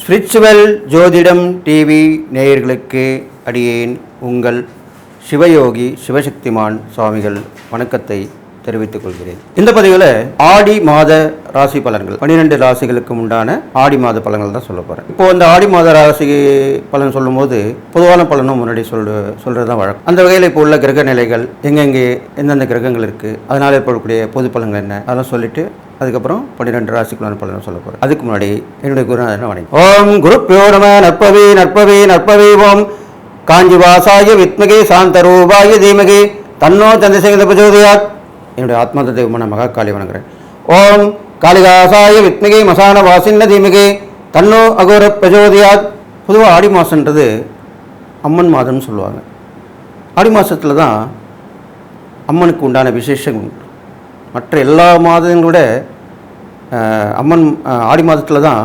Spiritual ஜோதிடம் TV நேயர்களுக்கு அடியேன் உங்கள் சிவயோகி சிவசக்திமான் சுவாமிகள். வணக்கத்தை தெரிவித்துக் கொள்கிறேன். இந்த பதிவில் ஆடி மாத ராசி பலன்கள் பன்னிரெண்டு ராசிகளுக்கு உண்டான ஆடி மாத பலன்கள் தான் சொல்ல போகிறேன் இப்போ இந்த ஆடி மாத ராசி பலன் சொல்லும்போது பொதுவான பலனும் முன்னாடி சொல்ற சொல்கிறது தான் வழக்கம். அந்த வகையில் இப்போ உள்ள கிரக நிலைகள் எங்கெங்கே எந்தெந்த கிரகங்கள் இருக்குது அதனால் ஏற்படக்கூடிய பொது பலன்கள் என்ன அதெல்லாம் சொல்லிட்டு அதுக்கப்புறம் பன்னிரெண்டு ராசிக்குள்ளான பலனை சொல்ல போகிறேன் அதுக்கு முன்னாடி என்னுடைய குருநாதன் வணக்கம் ஓம் குரு பியோரம நற்பவி நற்பவி நற்பவி ஓம். காஞ்சி வாசாய வித்மகே சாந்தரூபாய தீமகே. தன்னோ சந்திரசேகர பிரஜோதயாத் என்னுடைய ஆத்மாத தெய்வமான மகா காளி வணங்குறேன் ஓம் காளிதாசாய வித்மிகை மசான வாசின்ன தீமிகை தன்னோ அகோர பிரஜோதியாத். பொதுவாக ஆடி மாதன்றது அம்மன் மாதம்னு சொல்லுவாங்க. ஆடி மாதத்தில் தான் அம்மனுக்கு உண்டான விசேஷம் உண்டு. மற்ற எல்லா மாதங்களோட அம்மன் ஆடி மாதத்தில் தான்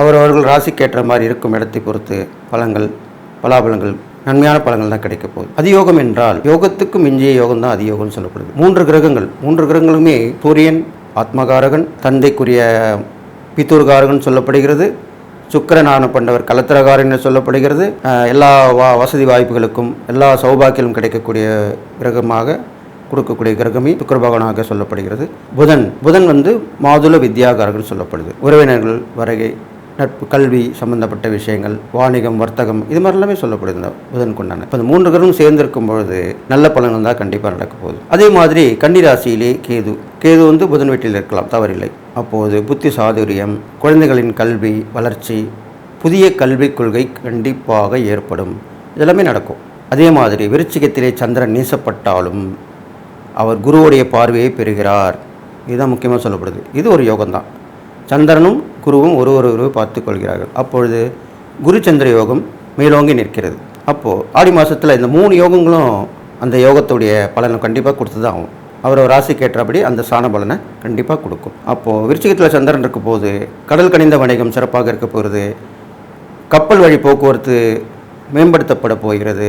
அவரவர்கள் ராசிக்கேற்ற மாதிரி இருக்கும் இடத்தை பொறுத்து பழங்கள் பலாபலங்கள் நன்மையான பலங்கள் தான் கிடைக்க போகுது. அதியோகம் என்றால் யோகத்துக்கு மிஞ்சிய யோகம் தான் அதியோகம்னு சொல்லப்படுது. மூன்று கிரகங்கள் மூன்று கிரகங்களுமே சூரியன் ஆத்மகாரகன் தந்தைக்குரிய பித்தூர்காரகன் சொல்லப்படுகிறது சுக்கரனான பண்டவர் கலத்திரகாரன் சொல்லப்படுகிறது. எல்லா வா வசதி வாய்ப்புகளுக்கும் எல்லா சௌபாக்கியிலும் கிடைக்கக்கூடிய கிரகமாக கொடுக்கக்கூடிய கிரகமே சுக்கிர பகவானாக சொல்லப்படுகிறது. புதன் புதன் வந்து மாதுள வித்யாகாரகன் சொல்லப்படுது. உறவினர்கள் வருகை நட்பு கல்வி சம்பந்தப்பட்ட விஷயங்கள் வாணிகம் வர்த்தகம் இது மாதிரி எல்லாமே சொல்லப்படுது இந்த புதன் கொண்டான இப்போ இந்த மூன்று கிரகம் சேர்ந்திருக்கும் பொழுது நல்ல பலன்கள் தான் கண்டிப்பாக நடக்க போகுது. அதே மாதிரி கன்னிராசியிலே கேது. கேது வந்து புதன் வீட்டில் இருக்கலாம் தவறில்லை. அப்போது புத்தி சாதுரியம் குழந்தைகளின் கல்வி வளர்ச்சி புதிய கல்விக் கொள்கை கண்டிப்பாக ஏற்படும். இதெல்லாமே நடக்கும். அதே மாதிரி விருச்சிகத்திலே சந்திரன் நீசப்பட்டாலும் அவர் குருவுடைய பார்வையை பெறுகிறார். இதுதான் முக்கியமாக சொல்லப்படுது. இது ஒரு யோகம்தான். சந்திரனும் குருவும் ஒரு ஒருவரை பார்த்து கொள்கிறார்கள் அப்பொழுது குரு சந்திர யோகம் மேலோங்கி நிற்கிறது. அப்போது ஆடி மாதத்தில் இந்த மூணு யோகங்களும் அந்த யோகத்துடைய பலனை கண்டிப்பாக கொடுத்து தான் ஆகும் அவர் ராசிக்கு ஏற்றபடி அந்த சாண பலனை கண்டிப்பாக கொடுக்கும். அப்போது விருச்சிகத்தில் சந்திரன் இருக்க போது கடல் கனிந்த வணிகம் சிறப்பாக இருக்க போகிறது. கப்பல் வழி போக்குவரத்து மேம்படுத்தப்பட போகிறது.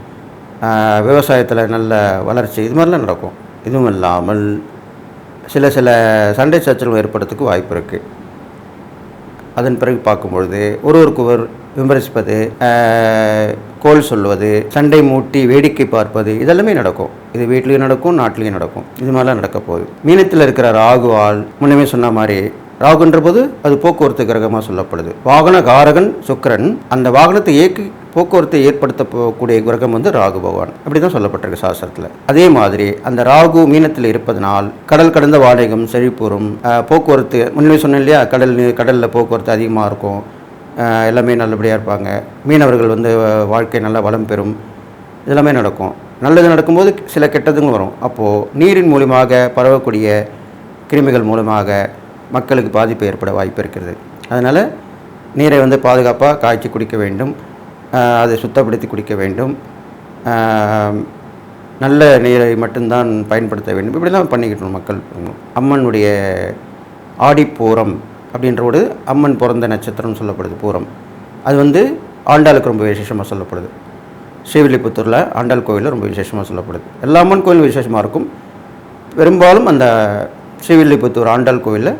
விவசாயத்தில் நல்ல வளர்ச்சி இது மாதிரிலாம் நடக்கும். இதுவும் இல்லாமல் சில சில சண்டை சச்சரவு ஏற்படுறதுக்கு வாய்ப்பு இருக்குது அதன் பிறகு பார்க்கும்பொழுது ஒருவருக்கொருவர் விமர்சிப்பது கோல் சொல்வது சண்டை மூட்டி வேடிக்கை பார்ப்பது இதெல்லாமே நடக்கும். இது வீட்லேயும் நடக்கும் நாட்டிலையும் நடக்கும். இது மாதிரிலாம் நடக்க போகுது மீனத்தில் இருக்கிற ராகுவால் முன்னமே சொன்ன மாதிரி ராகுன்ற போது அது போக்குவரத்து கிரகமாக சொல்லப்படுது. வாகன காரகன் சுக்கிரன் அந்த வாகனத்தை இயக்கி போக்குவரத்தை ஏற்படுத்தக்கூடிய கிரகம் வந்து ராகு பகவான். அப்படி தான் சொல்லப்பட்டிருக்கு சாஸ்திரத்தில். அதே மாதிரி அந்த ராகு மீனத்தில் இருப்பதனால் கடல் கடந்த வாடகம் செழிப்புறும் போக்குவரத்து முன்னே சொன்னேன் இல்லையா கடல் கடலில் போக்குவரத்து அதிகமாக இருக்கும் எல்லாமே நல்லபடியாக இருப்பாங்க. மீனவர்கள் வந்து வாழ்க்கை நல்லா வளம் பெறும். இதெல்லாமே நடக்கும். நல்லது நடக்கும்போது சில கெட்டதுங்களும் வரும். அப்போது நீரின் மூலியமாக பரவக்கூடிய கிருமிகள் மூலமாக மக்களுக்கு பாதிப்பு ஏற்பட வாய்ப்பு இருக்கிறது. அதனால் நீரை வந்து பாதுகாப்பாக காய்ச்சி குடிக்க வேண்டும். அதை சுத்தப்படுத்தி குடிக்க வேண்டும். நல்ல நீரை மட்டும்தான் பயன்படுத்த வேண்டும். இப்படிலாம் பண்ணிக்கிட்டோம் மக்கள். அம்மனுடைய ஆடிப்பூரம் அப்படின்ற ஒரு அம்மன் பிறந்த நட்சத்திரம்னு சொல்லப்படுது பூரம். அது வந்து ஆண்டாளுக்கு ரொம்ப விசேஷமாக சொல்லப்படுது. ஸ்ரீவில்லிபுத்தூரில் ஆண்டாள் கோவிலில் ரொம்ப விசேஷமாக சொல்லப்படுது. எல்லா அம்மன் கோயிலும் விசேஷமாக இருக்கும். பெரும்பாலும் அந்த ஸ்ரீவில்லிபுத்தூர் ஆண்டாள் கோவிலில்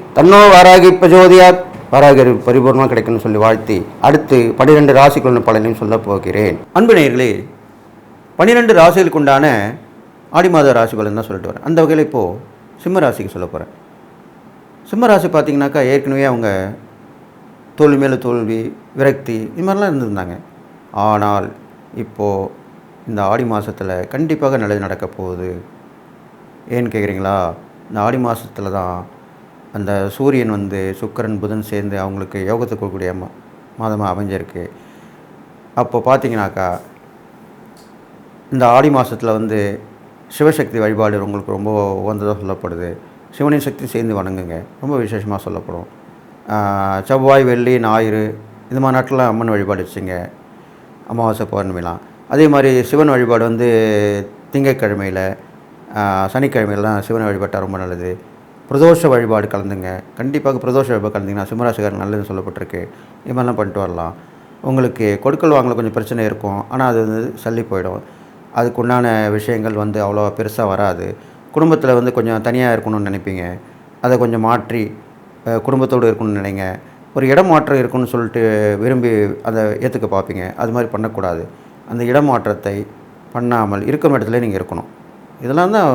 தன்னோ வாராகி பிரஜோதியாத் வாராகி பரிபூர்ணமாக கிடைக்கும்னு சொல்லி வாழ்த்தி அடுத்து பன்னிரெண்டு ராசிக்குள்ள பலனையும் சொல்ல போகிறேன். அன்பு நேயர்களே பன்னிரெண்டு ராசிகளுக்கு உண்டான ஆடி மாத ராசி பலன் தான் சொல்லிட்டு வரேன். அந்த வகையில் இப்போது சிம்ம ராசிக்கு சொல்ல போகிறேன் சிம்ம ராசி பார்த்தீங்கன்னாக்கா ஏற்கனவே அவங்க தோல்வி மேலே தோல்வி விரக்தி இது மாதிரிலாம் இருந்திருந்தாங்க. ஆனால் இப்போது இந்த ஆடி மாதத்தில் கண்டிப்பாக நல்லது நடக்க போகுது. ஏன்னு கேட்குறீங்களா இந்த ஆடி மாதத்தில் தான் அந்த சூரியன் வந்து சுக்கிரன் புதன் சேர்ந்து அவங்களுக்கு யோகத்தை கொடுக்கக்கூடிய மா மாதமாக அமைஞ்சிருக்கு. அப்போ பார்த்தீங்கன்னாக்கா இந்த ஆடி மாதத்தில் வந்து சிவசக்தி வழிபாடு உங்களுக்கு ரொம்ப உகந்ததாக சொல்லப்படுது. சிவனின் சக்தி சேர்ந்து வணங்குங்க. ரொம்ப விசேஷமாக சொல்லப்படும். செவ்வாய் வெள்ளி ஞாயிறு இந்த மாதிரி நாட்டில் அம்மன் வழிபாடு வச்சுங்க. அமாவாசை பௌர்ணமிலாம். அதே மாதிரி சிவன் வழிபாடு வந்து திங்கக்கிழமையில் சனிக்கிழமையிலாம் சிவன் வழிபாட்டால் ரொம்ப நல்லது. பிரதோஷ வழிபாடு கலந்துங்க. கண்டிப்பாக பிரதோஷ வழிபாடு கலந்தீங்கன்னா சிம்மராசிக்காரர் நல்லது சொல்லப்பட்டிருக்கு. இது மாதிரிலாம் பண்ணிட்டு வரலாம். உங்களுக்கு கொடுக்கல் வாங்கல கொஞ்சம் பிரச்சனை இருக்கும். ஆனால் அது வந்து சல்லி போயிடும். அதுக்குண்டான விஷயங்கள் வந்து அவ்வளோ பெருசாக வராது. குடும்பத்தில் வந்து கொஞ்சம் தனியாக இருக்கணும்னு நினைப்பீங்க. அதை கொஞ்சம் மாற்றி குடும்பத்தோடு இருக்கணும்னு நினைங்க. ஒரு இடம் மாற்றம் இருக்குன்னு சொல்லிட்டு விரும்பி அதை ஏற்றுக்க பார்ப்பீங்க. அது மாதிரி பண்ணக்கூடாது. அந்த இடமாற்றத்தை பண்ணாமல் இருக்கும் இடத்துல நீங்கள் இருக்கணும். இதெல்லாம் தான்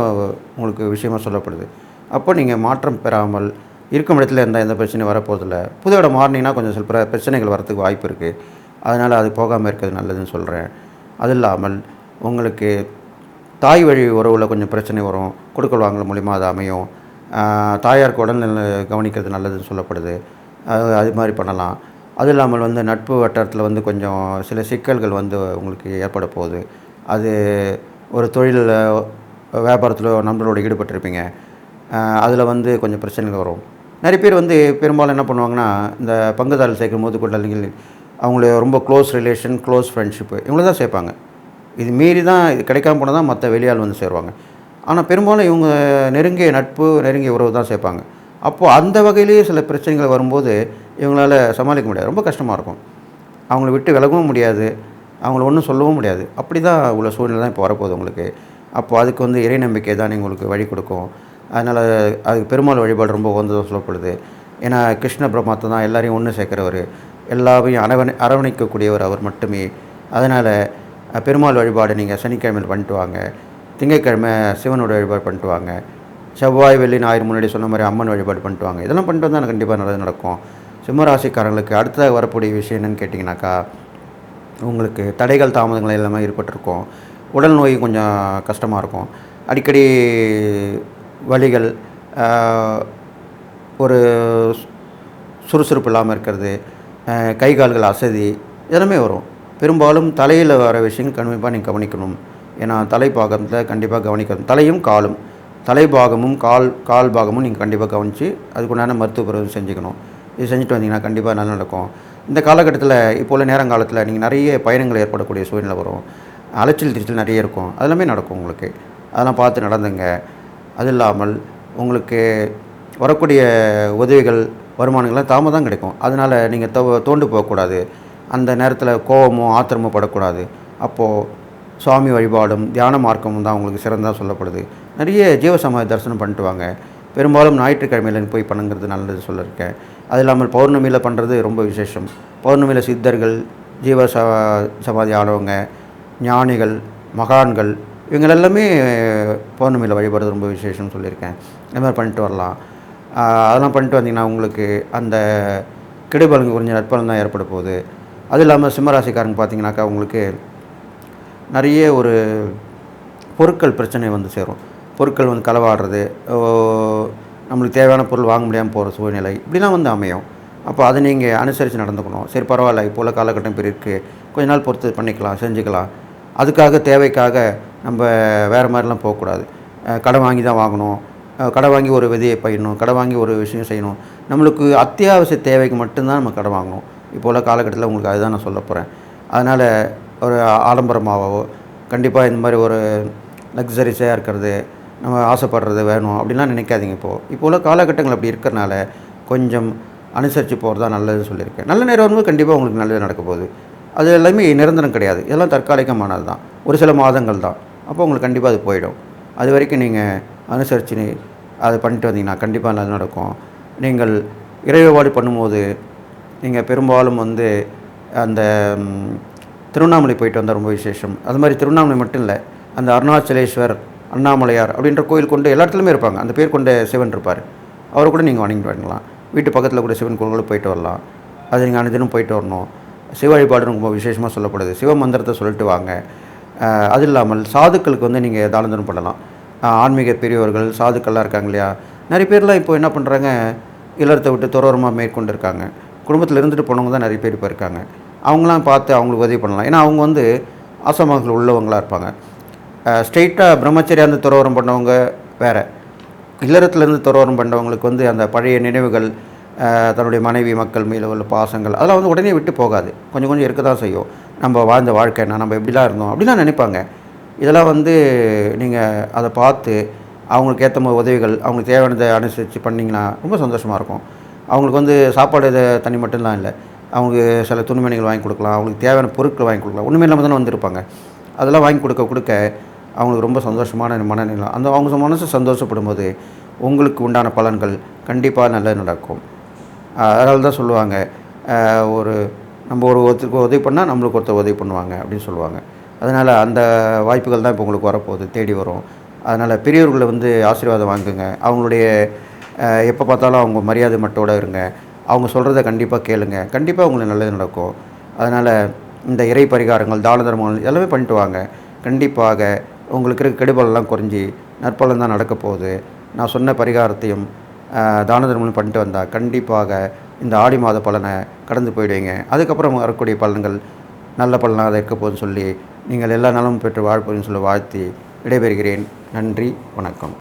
உங்களுக்கு விஷயமா சொல்லப்படுது. அப்போ நீங்கள் மாற்றம் பெறாமல் இருக்கும் இடத்துல இருந்தால் எந்த பிரச்சனையும் வரப்போதில்ல புது இடம் மாறினீங்கன்னா கொஞ்சம் சில பிர- பிரச்சனைகள் வரத்துக்கு வாய்ப்பு இருக்குது அதனால் அது போகாமல் இருக்கிறது நல்லதுன்னு சொல்கிறேன் அது இல்லாமல் உங்களுக்கு தாய் வழி உறவில் கொஞ்சம் பிரச்சனை வரும். கொடுக்கல் வாங்கல் மூலிமா அது அமையும். தாயாருக்கு உடல்நிலை கவனிக்கிறது நல்லதுன்னு சொல்லப்படுது. அது அது மாதிரி பண்ணலாம். அது இல்லாமல் வந்து நட்பு வட்டாரத்தில் வந்து கொஞ்சம் சில சிக்கல்கள் வந்து உங்களுக்கு ஏற்பட போகுது. அது ஒரு தொழிலில் வியாபாரத்தில் நண்பரோடு ஈடுபட்டிருப்பீங்க. அதில் வந்து கொஞ்சம் பிரச்சனைகள் வரும். நிறைய பேர் வந்து பெரும்பாலும் என்ன பண்ணுவாங்கன்னா இந்த பங்குதாரர் சேர்க்கும் போது கூட கூட்டாளிகள் அவங்கள ரொம்ப க்ளோஸ் ரிலேஷன் க்ளோஸ் ஃப்ரெண்ட்ஷிப்பு இவங்கள தான் சேர்ப்பாங்க. இது மீறி தான் இது கிடைக்காம போனால் தான் மற்ற வெளியால் வந்து சேருவாங்க. ஆனால் பெரும்பாலும் இவங்க நெருங்கிய நட்பு நெருங்கிய உறவு தான் சேர்ப்பாங்க. அப்போது அந்த வகையிலேயே சில பிரச்சனைகள் வரும்போது இவங்களால சமாளிக்க முடியாது. ரொம்ப கஷ்டமாக இருக்கும். அவங்கள விட்டு விலகவும் முடியாது. அவங்கள ஒன்றும் சொல்லவும் முடியாது. அப்படி தான் உள்ள சூழ்நிலை தான் இப்போ வரப்போகுது உங்களுக்கு. அப்போ அதுக்கு வந்து இறை நம்பிக்கை தான் உங்களுக்கு வழி கொடுக்கும். அதனால் அதுக்கு பெருமாள் வழிபாடு ரொம்ப உகந்ததாக சொல்லப்படுது. ஏன்னா கிருஷ்ண பிரம்மாத்தை தான் எல்லாரையும் ஒன்று சேர்க்குறவர். எல்லாரையும் அரவணை அரவணைக்கக்கூடியவர் அவர் மட்டுமே. அதனால் பெருமாள் வழிபாடு நீங்கள் சனிக்கிழமையில் பண்ணிட்டு வாங்க. திங்கட்கிழமை சிவனோட வழிபாடு பண்ணிட்டு வாங்க. செவ்வாய் வெள்ளி ஞாயிறு முன்னாடி சொன்ன மாதிரி அம்மன் வழிபாடு பண்ணிட்டு வாங்க. இதெல்லாம் பண்ணிட்டு வந்தால் கண்டிப்பாக நல்லது நடக்கும். சிம்மராசிக்காரங்களுக்கு அடுத்ததாக வரக்கூடிய விஷயம் என்னென்னு கேட்டிங்கனாக்கா உங்களுக்கு தடைகள் தாமதங்கள் எல்லாமே ஏற்பட்டிருக்கும். உடல் நோய் கொஞ்சம் கஷ்டமாக இருக்கும். அடிக்கடி வலிகள் ஒரு சுறுசுறுப்பு இல்லாமல் இருக்கிறது கை கால்கள் அசதி இதெல்லாமே வரும். பெரும்பாலும் தலையில் வர விஷயம் கண்டிப்பாக நீங்கள் கவனிக்கணும். ஏன்னா தலைப்பாகத்தில் கண்டிப்பாக கவனிக்கணும். தலையும் காலும். தலைபாகமும் கால் கால் பாகமும் நீங்கள் கண்டிப்பாக கவனித்து அதுக்குண்டான மருத்துவ பிறகு செஞ்சுக்கணும். இது செஞ்சுட்டு வந்தீங்கன்னா கண்டிப்பாக நல்லா நடக்கும் இந்த காலகட்டத்தில் இப்போ உள்ள நேரங்காலத்தில் நீங்கள் நிறைய பயணங்கள் ஏற்படக்கூடிய சூழ்நிலை வரும். அலைச்சல் திருச்சல் நிறைய இருக்கும். அதெல்லாமே நடக்கும் உங்களுக்கு. அதெல்லாம் பார்த்து நடந்துங்க. அது இல்லாமல் உங்களுக்கு வரக்கூடிய உதவிகள் வருமானங்கள்லாம் தாமதம் கிடைக்கும். அதனால் நீங்கள் தோ தோண்டு போகக்கூடாது. அந்த நேரத்தில் கோபமோ ஆத்திரமோ படக்கூடாது. அப்போது சுவாமி வழிபாடும் தியான மார்க்கமும் தான் உங்களுக்கு சிறந்ததாக சொல்லப்படுது. நிறைய ஜீவசமாதி தரிசனம் பண்ணிட்டு வாங்க. பெரும்பாலும் ஞாயிற்றுக்கிழமையில் போய் பண்ணுங்கிறது நல்லது சொல்லியிருக்கேன் அது இல்லாமல் பௌர்ணமியில் பண்ணுறது ரொம்ப விசேஷம். பௌர்ணமியில் சித்தர்கள் ஜீவ ச சமாதி ஆனவங்க ஞானிகள் மகான்கள் இவங்களெல்லாமே பௌர்ணமியில் வழிபடுறது ரொம்ப விசேஷம்னு சொல்லியிருக்கேன். இந்த மாதிரி பண்ணிட்டு வரலாம். அதெல்லாம் பண்ணிட்டு வந்தீங்கன்னா உங்களுக்கு அந்த கெடுபலங்க கொஞ்சம் நற்பலன் தான் ஏற்பட போகுது. அது இல்லாமல் சிம்மராசிக்காரங்க பார்த்தீங்கன்னாக்கா உங்களுக்கு நிறைய ஒரு பொருட்கள் பிரச்சனை வந்து சேரும். பொருட்கள் வந்து களவாடுறது நம்மளுக்கு தேவையான பொருள் வாங்க முடியாமல் போகிற சூழ்நிலை இப்படிலாம் வந்து அமையும். அப்போ அதை நீங்கள் அனுசரித்து நடந்துக்கணும். சரி பரவாயில்ல இப்போ உள்ள காலகட்டம் இப்படி இருக்குது கொஞ்ச நாள் பொறுத்து பண்ணிக்கலாம் செஞ்சுக்கலாம். அதுக்காக தேவைக்காக நம்ம வேறு மாதிரிலாம் போகக்கூடாது. கடன் வாங்கி தான் வாங்கணும். கடை வாங்கி ஒரு விதையை பயிரணும் கடை வாங்கி ஒரு விஷயம் செய்யணும். நம்மளுக்கு அத்தியாவசிய தேவைக்கு மட்டும்தான் நம்ம கடன் வாங்கணும். இப்போ உள்ள காலகட்டத்தில் உங்களுக்கு அதுதான் நான் சொல்ல போகிறேன் அதனால் ஒரு ஆடம்பரமாகவோ கண்டிப்பாக இந்த மாதிரி ஒரு லக்ஸரிஸாக இருக்கிறது நம்ம ஆசைப்படுறது வேணும் அப்படின்லாம் நினைக்காதீங்க இப்போது இப்போ உள்ள காலகட்டங்கள் அப்படி இருக்கிறனால கொஞ்சம் அனுசரித்து போகிறது தான் நல்லதுன்னு சொல்லியிருக்கேன். நல்ல நேரம் கண்டிப்பாக உங்களுக்கு நல்லது நடக்க போகுது. அது எல்லாமே நிரந்தரம் கிடையாது. இதெல்லாம் தற்காலிகமானது தான் ஒரு சில மாதங்கள் தான் அப்போ உங்களுக்கு கண்டிப்பாக அது போயிடும். அது வரைக்கும் நீங்கள் அனுசரித்து அதை பண்ணிட்டு வந்தீங்கன்னா கண்டிப்பாக நல்லது நடக்கும். நீங்கள் இறைவழிபாடு பண்ணும்போது நீங்கள் பெரும்பாலும் வந்து அந்த திருவண்ணாமலை போயிட்டு வந்தால் ரொம்ப விசேஷம். அது மாதிரி திருவண்ணாமலை மட்டும் இல்லை அந்த அருணாச்சலேஸ்வர் அண்ணாமலையார் அப்படின்ற கோயில் கொண்டு எல்லா இடத்துலையுமே இருப்பாங்க. அந்த பேர் கொண்ட சிவன் இருப்பார். அவரை கூட நீங்கள் வணங்கிட்டு வரலாம். வீட்டு பக்கத்தில் கூட சிவன் கோயில்களுக்கு போயிட்டு வரலாம். அது நீங்கள் அனுதினம் போயிட்டு வரணும். சிவ வழிபாடு ரொம்ப விசேஷமாக சொல்லப்படுது. சிவ மந்திரத்தை சொல்லிட்டு வாங்க. அது இல்லாமல் சாதுக்களுக்கு வந்து நீங்கள் தானந்தனம் பண்ணலாம். ஆன்மீக பெரியவர்கள் சாதுக்கள்லாம் இருக்காங்க இல்லையா? நிறைய பேர்லாம் இப்போ என்ன பண்ணுறாங்க இல்லறத்தை விட்டு துறவரமாக மேற்கொண்டு இருக்காங்க குடும்பத்தில் இருந்துட்டு போனவங்க தான் நிறைய பேர் இப்போ இருக்காங்க. அவங்களாம் பார்த்து அவங்களுக்கு உதவி பண்ணலாம். ஏன்னா அவங்க வந்து ஆசிரமங்கள் உள்ளவங்களாக இருப்பாங்க. ஸ்ட்ரெயிட்டாக பிரம்மச்சரியாக இருந்து துறவரம் பண்ணவங்க வேறு. இல்லறத்துலேருந்து துறவரம் பண்ணவங்களுக்கு வந்து அந்த பழைய நினைவுகள் தன்னுடைய மனைவி மக்கள் மேலே உள்ள பாசங்கள் அதெல்லாம் வந்து உடனே விட்டு போகாது. கொஞ்சம் கொஞ்சம் இருக்க தான் செய்யும். நம்ம வாழ்ந்த வாழ்க்கை என்ன நம்ம எப்படிலாம் இருந்தோம்? அப்படிலாம் நினைப்பாங்க. இதெல்லாம் வந்து நீங்கள் அதை பார்த்து அவங்களுக்கு ஏற்ற மாதிரி உதவிகள் அவங்களுக்கு தேவையானதை அனுசரித்து பண்ணிங்கன்னா ரொம்ப சந்தோஷமாக இருக்கும். அவங்களுக்கு வந்து சாப்பாடு இதை தண்ணி மட்டும்தான் இல்லை. அவங்களுக்கு சில துணிமணிகள் வாங்கி கொடுக்கலாம். அவங்களுக்கு தேவையான பொருட்கள் வாங்கி கொடுக்கலாம். ஒன்றுமே இல்லாமல் தானே வந்திருப்பாங்க. அதெல்லாம் வாங்கி கொடுக்க கொடுக்க அவங்களுக்கு ரொம்ப சந்தோஷமான மனநிலை. அந்த அவங்க மனசு சந்தோஷப்படும் போது உங்களுக்கு உண்டான பலன்கள் கண்டிப்பாக நல்லது நடக்கும். அதனால தான் சொல்லுவாங்க. ஒரு நம்ம ஒரு ஒருத்தருக்கு உதவி பண்ணால் நம்மளுக்கு ஒருத்தர் உதவி பண்ணுவாங்க அப்படின்னு சொல்லுவாங்க. அதனால் அந்த வாய்ப்புகள் தான் இப்போ உங்களுக்கு வரப்போகுது தேடி வரும். அதனால் பெரியவர்களை வந்து ஆசீர்வாதம் வாங்குங்க. அவங்களுடைய எப்போ பார்த்தாலும் அவங்க மரியாதை மட்டோட இருங்க. அவங்க சொல்கிறத கண்டிப்பாக கேளுங்க. கண்டிப்பாக உங்களுக்கு நல்லது நடக்கும். அதனால் இந்த இறை பரிகாரங்கள் தான தர்மங்கள் எல்லாமே பண்ணிட்டு வாங்க. கண்டிப்பாக உங்களுக்கு இருக்க கெடுபலெல்லாம் குறைஞ்சி நற்பலன் தான் நடக்க போகுது. நான் சொன்ன பரிகாரத்தையும் தான தர்மம் பண்ணிட்டு வந்தால் கண்டிப்பாக இந்த ஆடி மாத பலனை கடந்து போயிடுவீங்க. அதுக்கப்புறம் வரக்கூடிய பலன்கள் நல்ல பலனாக அதை இருக்க போதுன்னு சொல்லி நீங்கள் எல்லா நலமும் பெற்று வாழ்ப்போன்னு சொல்லி வாழ்த்தி விடைபெறுகிறேன். நன்றி வணக்கம்.